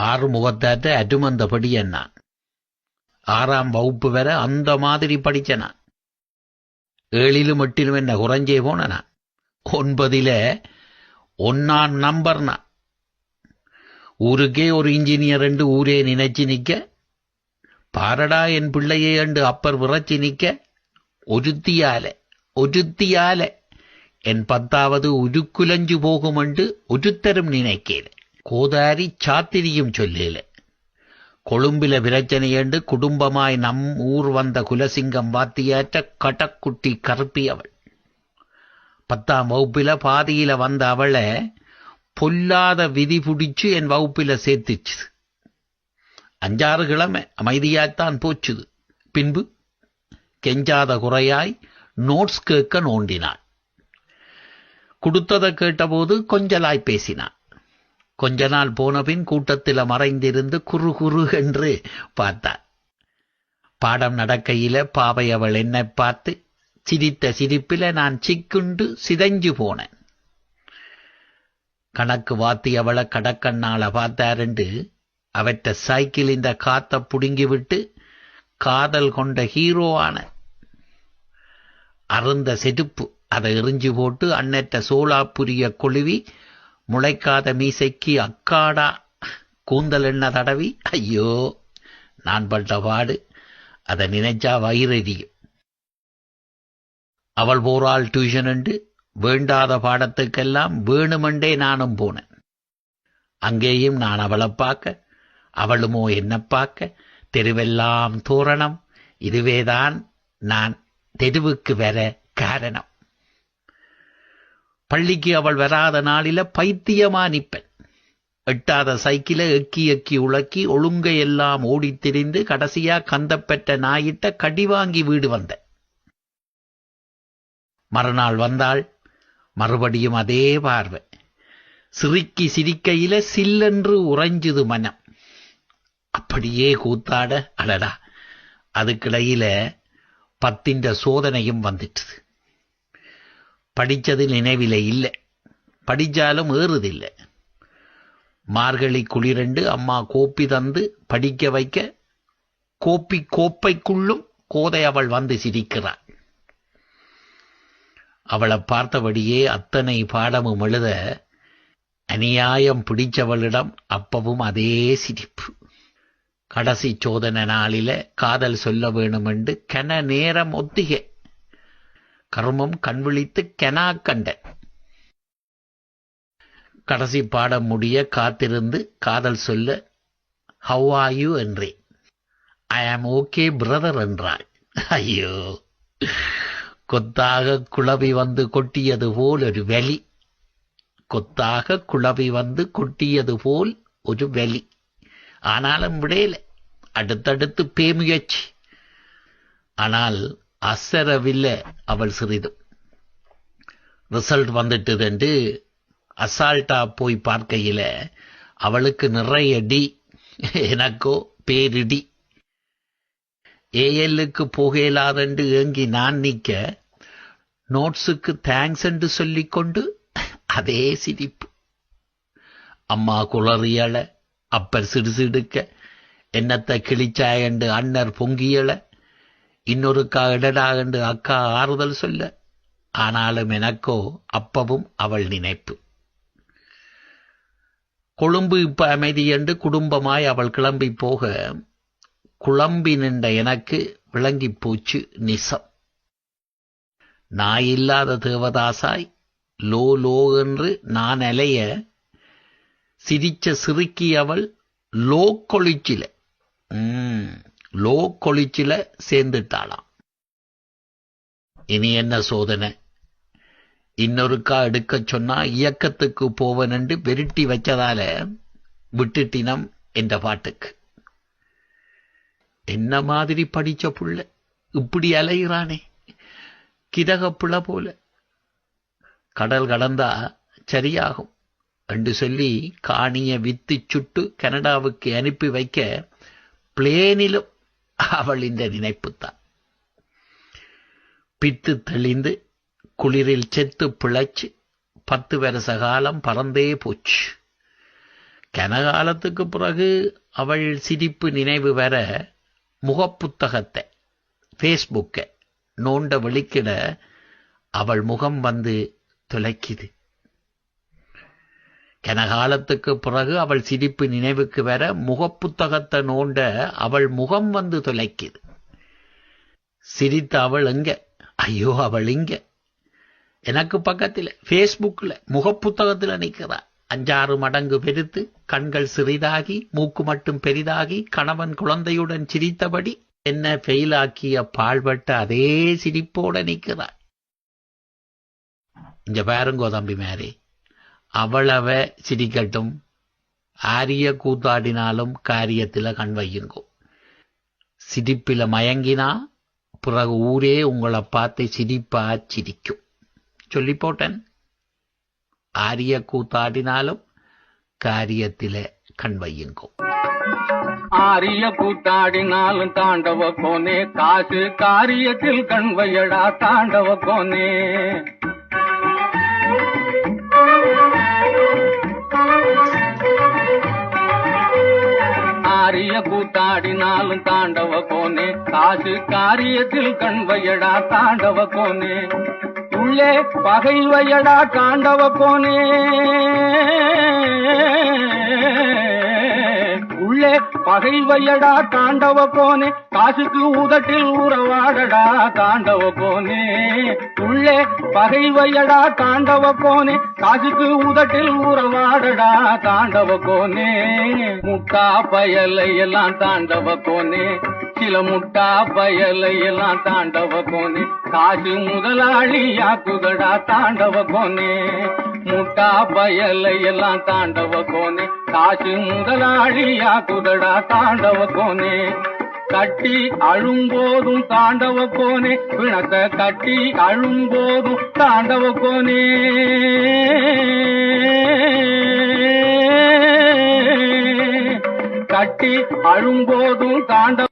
ஆறு முகத்தாற்ற அருமந்தபடி என்னான். ஆறாம் வகுப்பு வரை அந்த மாதிரி படிச்சனா ஏழிலும் எட்டிலும் என்ன குறைஞ்சே போனனா? ஒன்பதில ஒன்னாம் நம்பர்னா. ஊருக்கே ஒரு இன்ஜினியர் என்று ஊரே நினைச்சு நிற்க பாரடா என் பிள்ளையே என்று அப்பர் விரச்சி நிற்க ஒருத்தியால ஒருத்தியால என் பத்தாவது உருக்குலஞ்சு போகும் ஒருத்தரும் நினைக்கிறேன் கோதாரி சாத்திரியும் சொல்லல. கொழும்பில பிரச்சனையண்டு குடும்பமாய் நம் ஊர் வந்த குலசிங்கம் வாத்தியாற்ற கடக்குட்டி கருப்பி அவள். பத்தாம் வகுப்பில பாதியில வந்த அவளை பொல்லாத விதி பிடிச்சு என் வகுப்பில சேர்த்துச்சுது அஞ்சாறு கிழமை அமைதியாய்த்தான் போச்சுது. பின்பு கெஞ்சாத குறையாய் நோட்ஸ் கேட்க நோண்டினாள். கொடுத்ததை கேட்டபோது கொஞ்சலாய் பேசினான் கொஞ்ச நாள் போனபின் கூட்டத்தில் மறைந்திருந்து குறு குறு என்று பார்த்தாள் பாடம் நடக்கையில பாவை அவள் என்னை பார்த்து சிரித்த சிரிப்பில நான் சிக்குண்டு சிதைஞ்சு போனேன். கணக்கு வாத்தி அவளை கடக்கண்ணால பார்த்தாருண்டு அவற்ற சைக்கிள் இந்த காத்த புடுங்கி விட்டு காதல் கொண்ட ஹீரோ ஆன அருந்த செதுப்பு அதை எறிஞ்சு போட்டு அன்னற்ற சோலாப்புரிய கொழுவி முளைக்காத மீசைக்கு அக்காடா கூந்தல் என்ன தடவி? ஐயோ நான் பட்ட பாடு. அதை நினைச்சா வயிறறியும் அவள் போறாள் டியூஷன் என்று வேண்டாத பாடத்துக்கெல்லாம் வேணுமெண்டே நானும் போனேன். அங்கேயும் நான் அவளை பார்க்க அவளுமோ என்ன பார்க்க தெருவெல்லாம் தோரணம். இதுவேதான் நான் தெருவுக்கு வர காரணம். பள்ளிக்கு அவள் வராத நாளில பைத்தியமா நிப்பன் எட்டாத சைக்கிள எக்கி எக்கி உழக்கி ஒழுங்க எல்லாம் ஓடித் திரிந்து கடைசியா கந்தப்பெற்ற நாயிட்ட கடி வாங்கி வீடு வந்த மறுநாள் வந்தாள். மறுபடியும் அதே பார்வை. சிரிக்கி சிரிக்கையில சில்லென்று உறைஞ்சுது மனம். அப்படியே கூத்தாட அடடா அதுக்கிடையில பத்தின்ற சோதனையும் வந்துட்டுது. படிச்சது நினைவில் இல்லை. படிச்சாலும் ஏறுதில்லை. மார்கழி குளிரண்டு அம்மா கோப்பி தந்து படிக்க வைக்க கோப்பி கோப்பைக்குள்ளும் கோதை அவள் வந்து சிரிக்கிறாள். அவளை பார்த்தபடியே அத்தனை பாடமும் எழுத அநியாயம் பிடிச்சவளிடம் அப்பவும் அதே சிரிப்பு. கடைசி சோதனை நாளில காதல் சொல்ல வேணுமென்று கன நேரம் ஒத்திகை. கர்மம் கண்விழித்து கெனா கண்ட கடைசி பாடம் முடிய காத்திருந்து காதல் சொல்ல ஹவ் ஆர் யூ என்றேன் ஐ ஆம் ஓகே பிரதர் என்றாள். ஐயோ. கொத்தாக குழவி வந்து கொட்டியது போல் ஒரு வலி. கொத்தாக குழவி வந்து கொட்டியது போல் ஒரு வலி. ஆனாலும் விடையில. அடுத்தடுத்து பேமுயற்சி ஆனால் அசரவில்லை அவள் சிறிதும் ரிசல்ட் வந்துட்டது என்று அசால்ட்டா போய் பார்க்கையில் அவளுக்கு நிறைய டி எனக்கோ பேரிடி. ஏஎல்லுக்கு போகலாதென்று ஏங்கி நான் நிற்க நோட்ஸுக்கு தேங்க்ஸ் என்று சொல்லிக்கொண்டு அதே சிரிப்பு. அம்மா குளறியலை அப்பர் சிடுசிடுக்க என்னத்தை கிழிச்சாயண்டு அண்ணர் பொங்கியலை. இன்னொருக்கா இடடா என்று அக்கா ஆறுதல் சொல்ல ஆனாலும் எனக்கோ அப்பவும் அவள் நினைப்பு. கொழும்பு இப்ப அமைதி என்று குடும்பமாய் அவள் கிளம்பி போக குழம்பி நின்ற எனக்கு விளங்கிப் போச்சு நிசம். நாயில்லாத தேவதாசாய் லோ லோ என்று நான் அலைய சிரிச்ச சிறுக்கி அவள் லோ கொளிச்சில. லோ கொளிச்சில சேர்ந்துட்டாளாம். இனி என்ன சோதனை? இன்னொருக்கா எடுக்க சொன்னா இயக்கத்துக்கு போவன் என்று வெருட்டி வச்சதால விட்டுட்டினம் என்ற பாட்டுக்கு. என்ன மாதிரி படிச்ச புள்ள? இப்படி அலைகிறானே கிதகப்புள்ள போல கடல் கடந்தா சரியாகும் என்று சொல்லி காணிய வித்து சுட்டு கனடாவுக்கு அனுப்பி வைக்க பிளேனிலும் அவள் இந்த நினைப்புத்தான். பித்து தெளிந்து குளிரில் செத்து பிழைச்சு பத்து வருஷ காலம் பறந்தே போச்சு. கனகாலத்துக்கு பிறகு அவள் சிரிப்பு நினைவு வர முகப்புத்தகத்தை ஃபேஸ்புக்கை நோண்ட வெளிக்கிட அவள் முகம் வந்து துளைக்குது. கனகாலத்துக்கு பிறகு அவள் சிரிப்பு நினைவுக்கு வர முகப்புத்தகத்தை நோண்ட அவள் முகம் வந்து துளைக்குது. சிரித்த அவள் எங்க? ஐயோ அவள் இங்க. எனக்கு பக்கத்தில் ஃபேஸ்புக்கில் முகப்புத்தகத்தில் நிற்கிறா அஞ்சாறு மடங்கு பெருத்து கண்கள் சிறிதாகி மூக்கு மட்டும் பெரிதாகி கணவன் குழந்தையுடன் சிரித்தபடி என்ன ஃபெயிலாக்கிய பாழ்பட்ட அதே சிரிப்போட நிற்கிறாள் இங்க பாருங்கோ தம்பி மேரே அவளவ சிரிக்கட்டும். ஆரிய கூத்தாடினாலும் காரியத்தில் கண் வையுங்கோ. சிரிப்பில மயங்கினா பிறகு ஊரே உங்களை பார்த்து சிரிப்பா சிரிக்கும். சொல்லி போட்டேன். ஆரிய கூத்தாடினாலும் காரியத்தில கண் வையுங்கோ. ஆரிய கூத்தாடினாலும் தாண்டவ கோனே காசு காரியத்தில் கண் வையடா தாண்டவ கோனே. கூத்தாடினாலும் தாண்டவ கோனே. காசு காரியத்தில் கண்வையடா தாண்டவ கோனே. உள்ளே பகை வையடா தாண்டவ கோனே. உள்ளே பகை வையடா தாண்டவ கோனே. காசுக்கு உதட்டில் உறவாடடா தாண்டவ கோனே. உள்ளே பகை வையடா தாண்டவ கோனே. காசுக்கு உதட்டில் உறவாடடா தாண்டவ கோனே. முட்டா பயலை எல்லாம் தாண்டவ கோனே. சில முட்டா பயலை தாண்டவ கோனே. காசு முதலாளியா முதலாளியாக்குதடா தாண்டவ கோனே. முட்டா பயலையெல்லாம் தாண்டவ கோனே. காசு முதலாளியா முதலாளியாக்குதடா தாண்டவ கோனே. கட்டி அழும்போதும் தாண்டவ கோனே. பிணக்க கட்டி அழும்போதும் தாண்டவ கோனே. கட்டி அழும்போதும் தாண்டவ